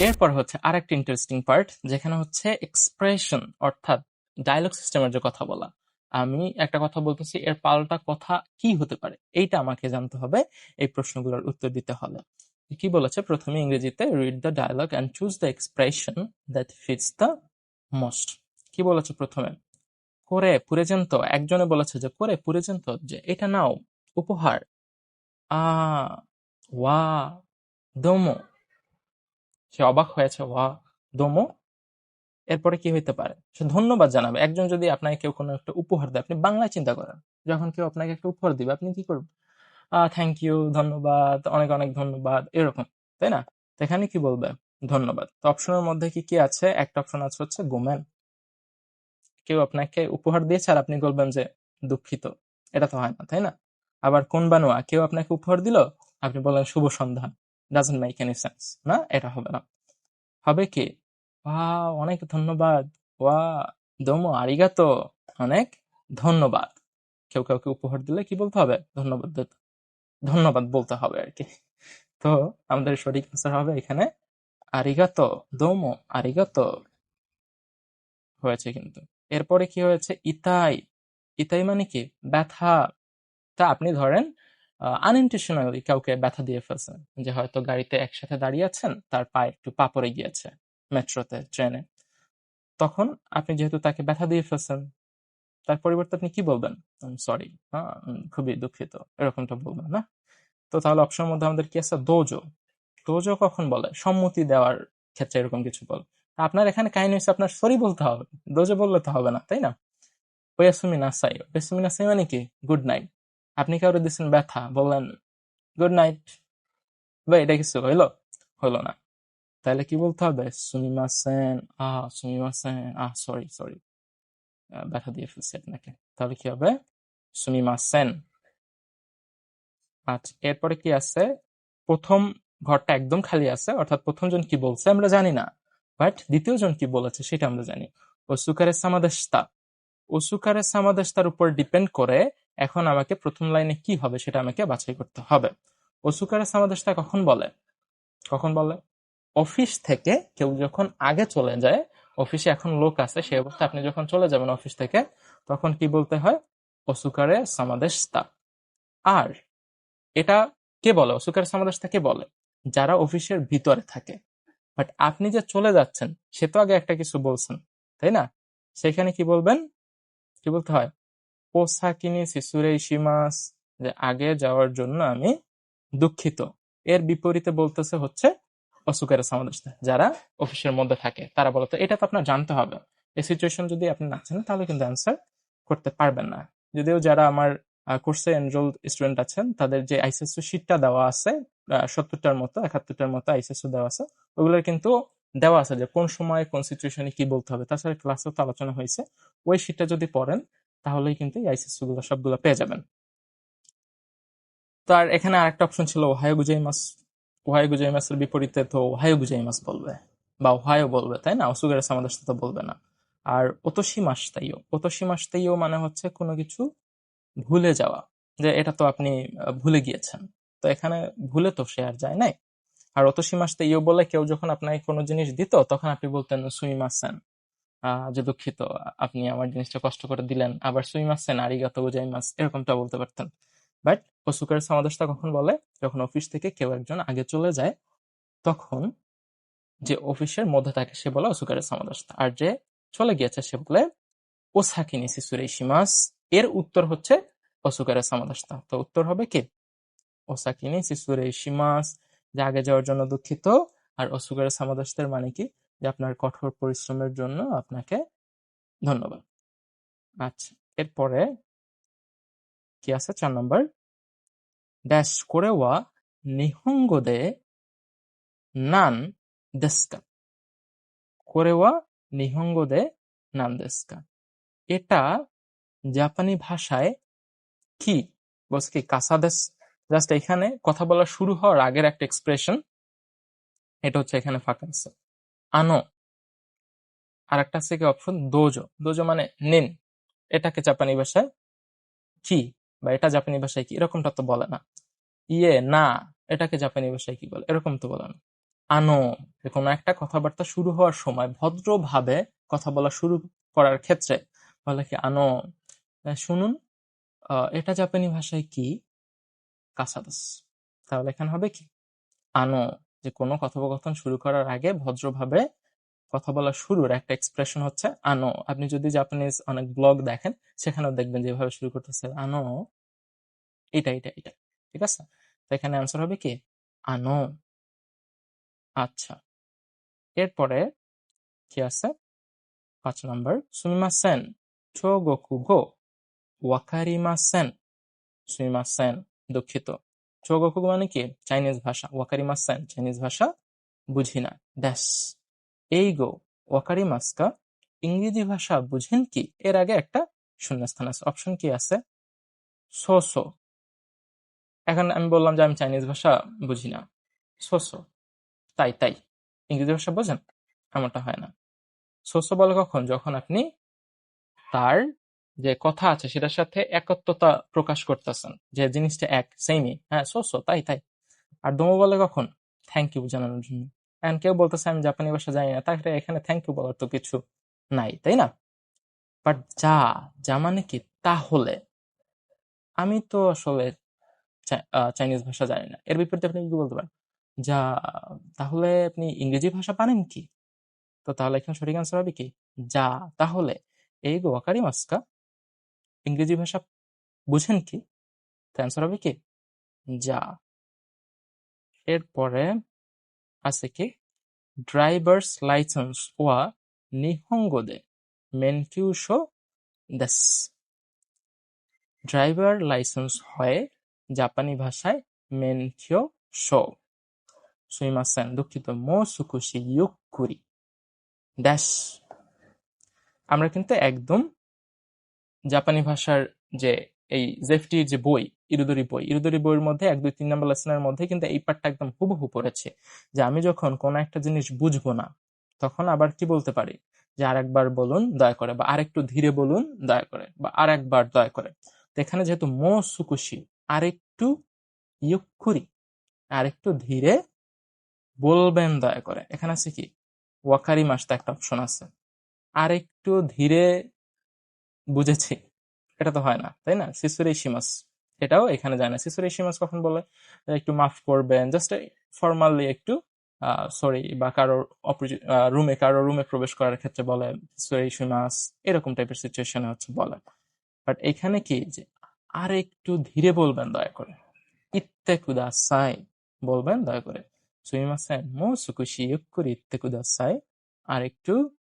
এরপর হচ্ছে আরেকটা ইন্টারেস্টিং পার্ট যেখানে হচ্ছে এক্সপ্রেশন অর্থাৎ ডায়লগ সিস্টেমের যে কথা বলা। আমি একটা কথা বলতেছি, এর পাল্টা কথা কি হতে পারে? এইটা আমাকে জানতে হবে, এই প্রশ্নগুলোর উত্তর দিতে হবে কি বলেছে? প্রথমে ইংরেজিতে read the dialogue and choose the expression that fits the most কি বলেছে প্রথমে? করে পুরেজেন্ত একজনে বলেছে যে, করে পুরে পুরেজেন্ত যে, এটা নাও, উপহার। আ, ওয়া, দমো। সে অবাক হয়েছে, ওয়া, দমো? এরপরে কি হইতে পারে? সে ধন্যবাদ জানাবে। একজন যদি আপনাকে কেউ কোনো একটা উপহার দেয়, আপনি বাংলায় চিন্তা করেন। যখন কেউ আপনাকে একটা উপহার দিবে, আপনি কি করবেন? থ্যাংক ইউ ধন্যবাদ, অনেক অনেক ধন্যবাদ, এরকম, তাই না? এখানে কি বলবে? ধন্যবাদ। তো অপশনের মধ্যে কি কি আছে? একটা অপশন আছে হচ্ছে গোমেন কেউ আপনাকে উপহার দিয়েছে আর আপনি বলবেন যে দুঃখিত। এটা তো হয় না, তাই না? আবার কোন বানোয়া? কেউ আপনাকে উপহার দিল, আপনি বললেন, শুভ সন্ধ্যা ডাজন্ট মেক এনি সেন্স না, এটা হবে না। হবে কি? ওয়াও অনেক ধন্যবাদ। ওয়া দমো, আরিগাতো। অনেক ধন্যবাদ। কেউ কাউকে উপহার দিলে কি বলতে হবে? ধন্যবাদ ধন্যবাদ বলতে হবে আর কি। তো, আমাদের সঠিক আনসার হবে এখানে, আরিগাতো, দোমো, আরিগাতো। হয়েছে কিন্তু। এরপরে কি হয়েছে? ইতাই। ইতাই মানে কি? ব্যথা। তা আপনি ধরেন আনইনটেনশনালি কাউকে ব্যথা দিয়ে ফেলছেন যে হয়তো গাড়িতে একসাথে দাঁড়িয়ে আছেন, তার পায়ে একটু পা পড়ে গিয়েছে মেট্রোতে, ট্রেনে। তখন আপনি যেহেতু তাকে ব্যথা দিয়ে ফেলছেন, তার পরিবর্তে আপনি কি বলবেন? সরি হ্যাঁ খুবই দুঃখিত, এরকমটা বলবেন না? তো তাহলে অপশনের মধ্যে আমাদের কি আছে? দোজো দোজো কখন বলে? সম্মতি দেওয়ার ক্ষেত্রে এরকম কিছু বল। আপনার এখানে কাহিনী হচ্ছে আপনার সরি বলতে হবে। দোজো বললে তো হবে না, তাই না? ওয়াসুমি নাসাই। ওয়াসুমি নাসাই মানে কি? গুড নাইট আপনি কাউরে দিচ্ছেন ব্যথা বললেন গুড নাইট। বা এটা কিছু হইল? হইল না। তাহলে কি বলতে হবে? সুমিমাসেন আহ সুমিমাসেন আহ সরি সরি ব্যথা দিয়ে ফেলছি আপনাকে। তাহলে কি হবে? সুমিমাসেন আচ্ছা এরপরে কি আছে? প্রথম ঘরটা একদম খালি আছে, অর্থাৎ প্রথম জন কি বলছে আমরা জানি না, বাট দ্বিতীয় জন কি বলেছে সেটা আমরা জানি। ওসুকারে সামাদেশতা ওসুকারে সামাদেশতার উপর ডিপেন্ড করে এখন আমাকে প্রথম লাইনে কি হবে সেটা আমাকে বাছাই করতে হবে। ওসুকারে সামাদেশতা কখন বলে? কখন বলে? অফিস থেকে কেউ যখন আগে চলে যায়, অফিসে এখন লোক আছে সেই অবস্থা আপনি যখন চলে যাবেন অফিস থেকে, তখন কি বলতে হয়? অসুকারে সামাদেশতা আর এটা কে বলে? অসুকারে সামাদেশতা কে বলে? যারা অফিসের ভিতরে থাকে। বাট আপনি যে চলে যাচ্ছেন, সে তো আগে একটা কিছু বলছেন, তাই না? সেখানে কি বলবেন? কি বলতে হয়? পোসাকিনি শিশুরে ইসিমাস যে আগে যাওয়ার জন্য আমি দুঃখিত। এর বিপরীতে বলতেছে হচ্ছে অসুকারে সামাদেশতা যারা অফিসের মধ্যে থাকে, তারা বলতো, এটা তো আপনার জানতে হবে। এই সিচুয়েশন যদি আপনি না জানেন, তাহলে কিন্তু অ্যান্সার করতে পারবেন না। যদিও যারা আমার কোর্সে এনরোল স্টুডেন্ট আছেন, তাদের যে আইসিএসও শিটটা দেওয়া আছে সত্তরটার মতো, একাত্তরটার মতো আইসিএসও দেওয়া আছে, ওগুলোর কিন্তু দেওয়া আছে যে কোন সময়, কোন সিচুয়েশনে কি বলতে হবে। তাছাড়া ক্লাসেও তো আলোচনা হয়েছে। ওই শিটটা যদি পড়েন তাহলেই কিন্তু এই গুলো সবগুলো পেয়ে যাবেন। তো আর এখানে আরেকটা অপশন ছিল ওহায়ো গুজাইমাস ওহায়ো গুজাইমাসের বিপরীতে তো ওহায়ো গুজাইমাস বলবে, বা ওহায়ো বলবে, তাই না? অসুগের আমাদের সাথে বলবে না। আর অতসী মাস তাইও অতসী মাস তাইও মানে হচ্ছে কোনো কিছু ভুলে যাওয়া, যে এটা তো আপনি ভুলে গিয়েছেন। তো এখানে ভুলে তো সে আর যায় নাই। আর অতসী মাস তাইও বলে কেউ যখন আপনাকে কোনো জিনিস দিত, তখন আপনি বলতেন সুইমাসেন যে দুঃখিত, আপনি আমার জিনিসটা কষ্ট করে দিলেন। আবার সুইমাসেন আরিগাত গোজাইমাস এরকমটা বলতে পারতেন। বাট অসুকারের সমাদেশটা কখন বলে? যখন অফিস থেকে কেউ একজন আগে চলে যায়, তখন যে অফিসের মধ্যে থাকে সে বলে অসুকারের সমাদেশটা। আর যে চলে গিয়েছে সে বলে ও ওসাকিনি শিশুরে ইসিমাস এর উত্তর হচ্ছে অসুকারের সমাদেশটা। তো উত্তর হবে কি? ওসাকিনি শিশুরে ইসিমাস যে আগে যাওয়ার জন্য দুঃখিত, আর অসুকারের সমাদেশের মানে কি? যে আপনার কঠোর পরিশ্রমের জন্য আপনাকে ধন্যবাদ। আচ্ছা এরপরে কি আছে? চার নম্বর। ড্যাশ করে ওয়া নিহঙ্গ দে নান দেস্কা করে ওয়া নিহঙ্গ দে নান দেস্কা এটা জাপানি ভাষায় কি? বলছে কি কাসাদেস জাস্ট এখানে কথা বলা শুরু হওয়ার আগের একটা এক্সপ্রেশন। এটা হচ্ছে এখানে ফাঁকা আনো। আর একটা আছে কি অপশন দোজো। দোজো মানে নিন। এটাকে জাপানি ভাষায় কি? বা এটা জাপানি ভাষায় কি? এরকমটা তো বলে না। ইয়ে না, এটাকে জাপানি ভাষায় কি বলে? এরকম তো বলে না। আনো। কোনো একটা কথাবার্তা শুরু হওয়ার সময় ভদ্রভাবে কথা বলা শুরু করার ক্ষেত্রে বলে কি আনো। শুনুন এটা জাপানি ভাষায় কি? কাসাদাস তাহলে এখানে হবে কি? আনো। যে কোনো কথোপকথন শুরু করার আগে ভদ্রভাবে কথা বলা শুরুর একটা এক্সপ্রেশন হচ্ছে, আনো। আপনি যদি জাপানিজ অনেক ব্লগ দেখেন, সেখানেও দেখবেন যেভাবে শুরু করতেছে, আনো। এটা এটা এটা, ঠিক আছে? তো এখানে অ্যান্সার হবে কি? আনো। আচ্ছা। এরপরে কি আছে? পাঁচ নম্বর, সুমিমাসেন। চোগোকুগো ওয়াকারিমাসেন। সুমিমাসেন। দুঃখিত। চোগোকুগো মানে কি? চাইনিজ ভাষা। ওয়াকারি ওয়াকারিমাসেন চাইনিজ ভাষা বুঝি না। ড্যাশ এই গো ওয়াকারিমাস্কা ইংরেজি ভাষা বুঝেন কি? এর আগে একটা শূন্যস্থান আছে। অপশন কি আছে? সো এখন আমি বললাম যে আমি চাইনিজ ভাষা বুঝি না। সো তাই তাই। ইংরেজি ভাষা বোঝেন? এমনটা হয় না। সোসো বলে কখন? যখন আপনি তার যে কথা আছে, সেটার সাথে একত্বতা প্রকাশ করতেছেন। যে জিনিসটা এক সেমই হ্যাঁ সোসো তাই তাই। আর দমো বলে কখন? থ্যাংক ইউ জানানোর জন্য। এখন কেউ বলতেছে, আমি জাপানি ভাষা জানি না। তাহলে এখানে থ্যাংক ইউ বলার তো কিছু নাই, তাই না? বাট যা যা মানে কি, তাহলে? আমি তো আসলে চাইনিজ ভাষা জানি না। এর বিপরীতে আপনি কি বলতে পারেন? যা, তাহলে আপনি ইংরেজি ভাষা পারেন কি? তো তাহলে এখানে সঠিক আনসার হবে কি? যা, তাহলে। এই গোয়াকারি মাস্কা। ইংরেজি ভাষা বুঝেন কি? অ্যান্সার হবে কি? যা। এরপরে আছে কি? ড্রাইভার্স লাইসেন্স ওয়া নিহঙ্গদে মেনকিউশো দেস ড্রাইভার লাইসেন্স হয় জাপানি ভাষায় মেনকিও শো সুইমাসেন, দুঃখিত। মো সুকুশি ইউকুরি ড্যাশ আমরা কিন্তু একদম জাপানি ভাষার যে এই জেফটির যে বই ইরুদরি বই ইরুদরি বইয়ের মধ্যে এক, দুই, তিন নম্বর লেসনের মধ্যে কিন্তু এই পার্টটা একদম হুবহু পড়েছে। যে আমি যখন কোন একটা জিনিস বুঝব না, তখন আবার কি বলতে পারি? যে আরেকবার বলুন, দয়া করে, বা আরেকটু ধীরে বলুন, দয়া করে, বা আরেকবার দয়া করে। তো এখানে যেহেতু মো সুকুশি, আরেকটু ইয়ুক্ষুরি, আরেকটু ধীরে বলবেন দয়া করে। এখানে আছে কি? ওয়াকারি মাসটা একটা অপশন আছে। আর একটু ধীরে বুঝেছি। এটা তো হয় না, তাই না? শিশুরে শিমাস এটাও এখানে যায় না। শিশুরে শিমাস কখন বলে? একটু মাফ করবেন জাস্ট ফর্মালি একটু সরি বা কারোর রুমে কারও রুমে প্রবেশ করার ক্ষেত্রে বলে শিশুরে শিমাস এরকম টাইপের সিচুয়েশনে হচ্ছে বলে। বাট এখানে কি যে আর একটু ধীরে বলবেন দয়া করে। ইত্তে কুদা সাই বলবেন দয়া করে। সুইমাসেন, মো সুকুশি ইউকুরি ইত্তে কুদা সাই আর একটু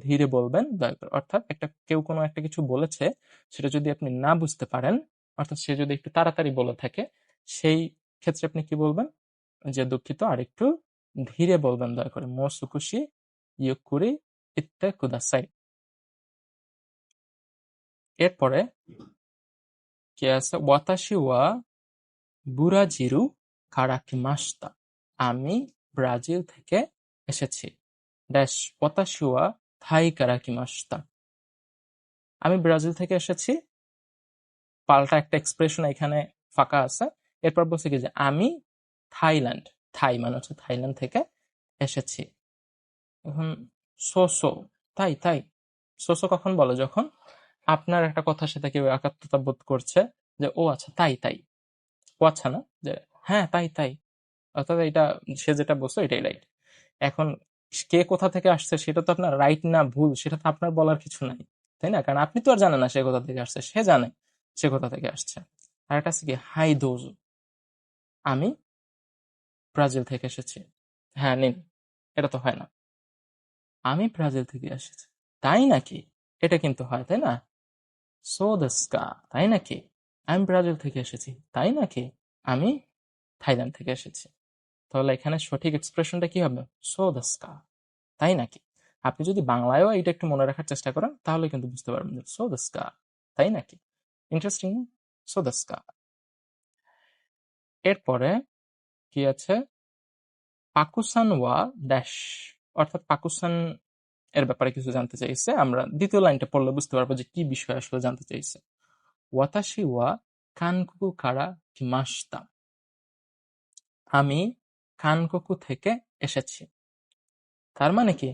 ধীরে বলবেন দয়া করে অর্থাৎ একটা, কেউ কোনো একটা কিছু বলেছে, সেটা যদি আপনি না বুঝতে পারেন, অর্থাৎ সে যদি একটু তাড়াতাড়ি বলে থাকে, সেই ক্ষেত্রে আপনি কি বলবেন? যে দুঃখিত আর একটু ধীরে বলবেন, দয়া করে। মো সুকুশি ইউকুরি ইত্তে কুদাসাই এরপরে, কি আছে? ওয়াতাশি ওয়া বুরাজিরু কারাকি মাস্তা আমি ব্রাজিল থেকে এসেছি। ড্যাশ, ওয়াতাশি ওয়া থাই কারাকি মাস্তা আমি ব্রাজিল থেকে এসেছি। পাল্টা একটা এক্সপ্রেশন এখানে ফাঁকা আছে। এরপর বলছে কি যে, আমি থাইল্যান্ড। থাই মানে হচ্ছে থাইল্যান্ড থেকে এসেছি। এখন সোসো, তাই তাই। সোসো কখন বলে? যখন আপনার একটা কথার সাথে কেউ একাত্মতা বোধ করছে যে, ও আচ্ছা তাই তাই। ও আচ্ছা না, যে হ্যাঁ তাই তাই। অর্থাৎ এটা, সে যেটা বলছো, এটাই রাইট এখন কে কোথা থেকে আসছে সেটা তো আপনার রাইট না ভুল, সেটা তো আপনার বলার কিছু নাই, তাই না? কারণ আপনি তো আর জানেন না সে কোথা থেকে আসছে, সে জানে সে কোথা থেকে আসছে। আর একটা আছে কি, হাই দোজ, আমি ব্রাজিল থেকে এসেছি। হ্যাঁ নিন, এটা তো হয় না। আমি ব্রাজিল থেকে এসেছি, তাই নাকি? এটা কিন্তু হয়, তাই না? সো দেস্কা তাই নাকি? আমি ব্রাজিল থেকে এসেছি, তাই নাকি? আমি থাইল্যান্ড থেকে এসেছি। তাহলে এখানে সঠিক এক্সপ্রেশনটা কি হবে? সো দেস্কা তাই নাকি? আপনি যদি বাংলায়ও এটা একটু মনে রাখার চেষ্টা করেন, তাহলে কিন্তু বুঝতে পারবেন সো দেস্কা তাই নাকি? ইন্টারেস্টিং সো দেস্কা এরপরে কি আছে? পাকুসান ওয়া ড্যাশ অর্থাৎ পাকুসান এর ব্যাপারে কিছু জানতে চাইছে। আমরা দ্বিতীয় লাইনটা পড়লে বুঝতে পারব যে কি বিষয় আসলে জানতে চাইছে। ওয়াতাশি ওয়া কানকুকু কারা মাস্তা আমি কানকুকু থেকে এসেছি। তার মানে কি?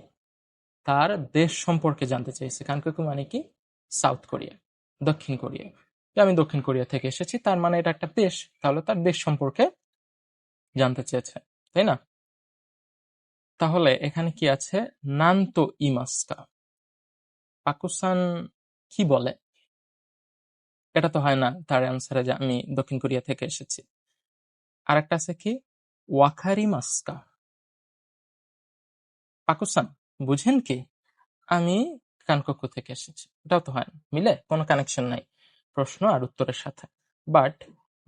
তার দেশ সম্পর্কে জানতে চাইছে। কানকুকু মানে কি? সাউথ কোরিয়া, দক্ষিণ কোরিয়া। আমি দক্ষিণ কোরিয়া থেকে এসেছি। তার মানে এটা একটা দেশ, তাহলে তার দেশ সম্পর্কে জানতে চেয়েছে, তাই না? তাহলে এখানে কি আছে? নান্ত ইমাস্কা পাকুসান কি বলে? এটা তো হয় না, তার অ্যান্সারে যে আমি দক্ষিণ কোরিয়া থেকে এসেছি। আরেকটা আছে কি? ওয়াখারি মাস্কা পাকুসান, বুঝেন কি? আমি কানকক্ষ থেকে এসেছি। এটাও তো হয় মিলে কোনো কানেকশন নাই। প্রশ্ন আর উত্তরের সাথে। বাট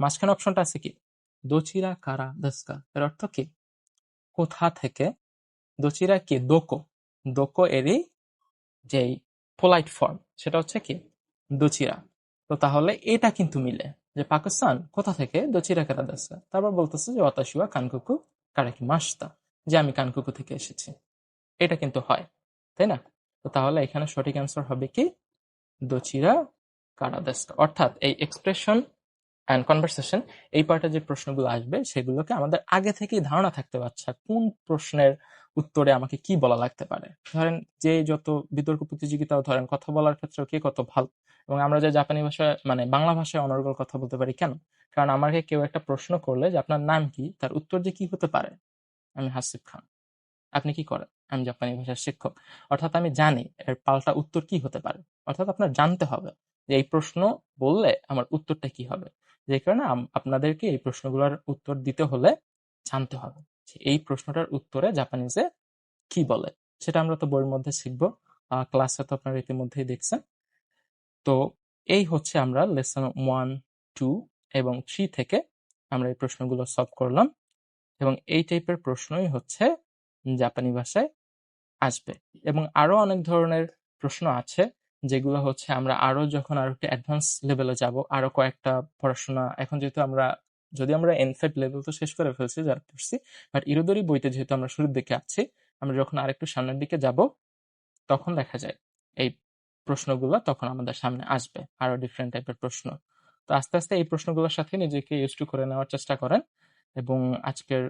মাঝখানে অপশনটা আছে কি? দোচিরা কারা দস্কা এর অর্থ কি? কোথা থেকে? দোচিরা কি? দোকো। দোকো এরই যেই পোলাইট ফর্ম সেটা হচ্ছে কি? দোচিরা। তো তাহলে এটা কিন্তু মিলে। যে পাকিস্তান কোথা থেকে? দচিরা কেরা দেশে তারপর বলতেছে যে অতাশুয়া কানকুকু কারাকি মাস্তা যে আমি কানকুকু থেকে এসেছি। এটা কিন্তু হয়, তাই না? তো তাহলে এখানে সঠিক অ্যান্সার হবে কি? দচিরা কারাদাস্কা অর্থাৎ এই এক্সপ্রেশন অ্যান্ড কনভারসেশন এই পার্টে যে প্রশ্নগুলো আসবে, সেগুলোকে আমাদের আগে থেকেই ধারণা থাকতে পারছে কোন প্রশ্নের উত্তরে আমাকে কি বলা লাগতে পারে? ধরেন যে যত বিতর্ক প্রতিযোগিতাও ধরেন কথা বলার ক্ষেত্রে কে কত ভালো? এবং আমরা যে জাপানি ভাষায় মানে বাংলা ভাষায় অনর্গল কথা বলতে পারি কেন? কারণ আমাকে কেউ একটা প্রশ্ন করলে যে আপনার নাম কি, তার উত্তর যে কি হতে পারে? আমি হাসিফ খান। আপনি কি করেন? আমি জাপানি ভাষার শিক্ষক। অর্থাৎ আমি জানি এর পাল্টা উত্তর কি হতে পারে। অর্থাৎ আপনার জানতে হবে যে এই প্রশ্ন বললে আমার উত্তরটা কি হবে। যে কারণে আপনাদেরকে এই প্রশ্নগুলোর উত্তর দিতে হলে জানতে হবে এই প্রশ্নটার উত্তরে জাপানিজে কি বলে। সেটা আমরা তো বইয়ের মধ্যে শিখব। ক্লাসে তো আপনারা ইতিমধ্যেই দেখছেন। তো এই হচ্ছে আমরা লেসন ওয়ান, টু এবং থ্রি থেকে আমরা এই প্রশ্নগুলো সলভ করলাম এবং এই টাইপের প্রশ্নই হচ্ছে জাপানি ভাষায় আসবে এবং আরও অনেক ধরনের প্রশ্ন আছে। যেগুলো হচ্ছে আমরা আরও যখন আরও একটু অ্যাডভান্স লেভেলে যাব, আরও কয়েকটা পড়াশোনা, এখন যেহেতু আমরা, যদি আমরা এন ফাইভ লেভেল তো শেষ করে ফেলছি, যারা পড়ছি বাট ইরোদরি বইতে যেহেতু আমরা শুরুর দিকে আছি, আমরা যখন আরেকটু সামনের দিকে যাব, তখন দেখা যায় এই প্রশ্নগুলো তখন আমাদের সামনে আসবে, আরও ডিফারেন্ট টাইপের প্রশ্ন। তো আস্তে আস্তে এই প্রশ্নগুলোর সাথে নিজেকে ইউজ টু করে নেওয়ার চেষ্টা করেন এবং আজকের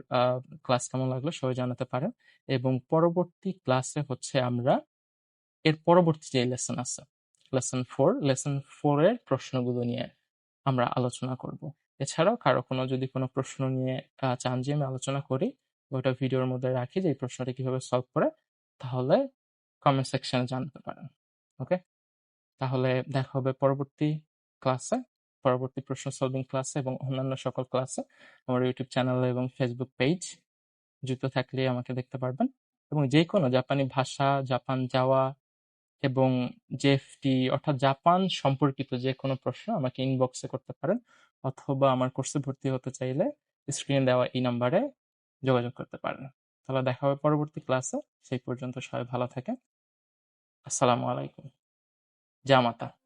ক্লাস কেমন লাগল সবাই জানাতে পারেন এবং পরবর্তী ক্লাসে হচ্ছে আমরা এর পরবর্তী যে লেসন আছে লেসন ফোর লেসন ফোর এর প্রশ্নগুলো নিয়ে আমরা আলোচনা করব। এছাড়াও কারও কোনো যদি কোনো প্রশ্ন নিয়ে চান যে আমি আলোচনা করি, ওইটা ভিডিওর মধ্যে রাখি যে এই প্রশ্নটা কীভাবে সলভ করে, তাহলে কমেন্ট সেকশনে জানতে পারেন ওকে তাহলে দেখা হবে পরবর্তী ক্লাসে পরবর্তী প্রশ্ন সলভিং ক্লাসে এবং অন্যান্য সকল ক্লাসে আমার ইউটিউব চ্যানেল এবং ফেসবুক পেজ যুক্ত থাকলে আমাকে দেখতে পারবেন এবং যে কোনো জাপানি ভাষা জাপান যাওয়া এবং জেএফটি অর্থাৎ জাপান সম্পর্কিত যে কোনো প্রশ্ন আমাকে ইনবক্সে করতে পারেন অথবা আমার কোর্সে ভর্তি হতে চাইলে স্ক্রিনে দেওয়া এই নাম্বারে যোগাযোগ করতে পারেন। তাহলে দেখা হবে পরবর্তী ক্লাসে সেই পর্যন্ত সবাই ভালো থাকেন। আসসালামু আলাইকুম। জামাতা।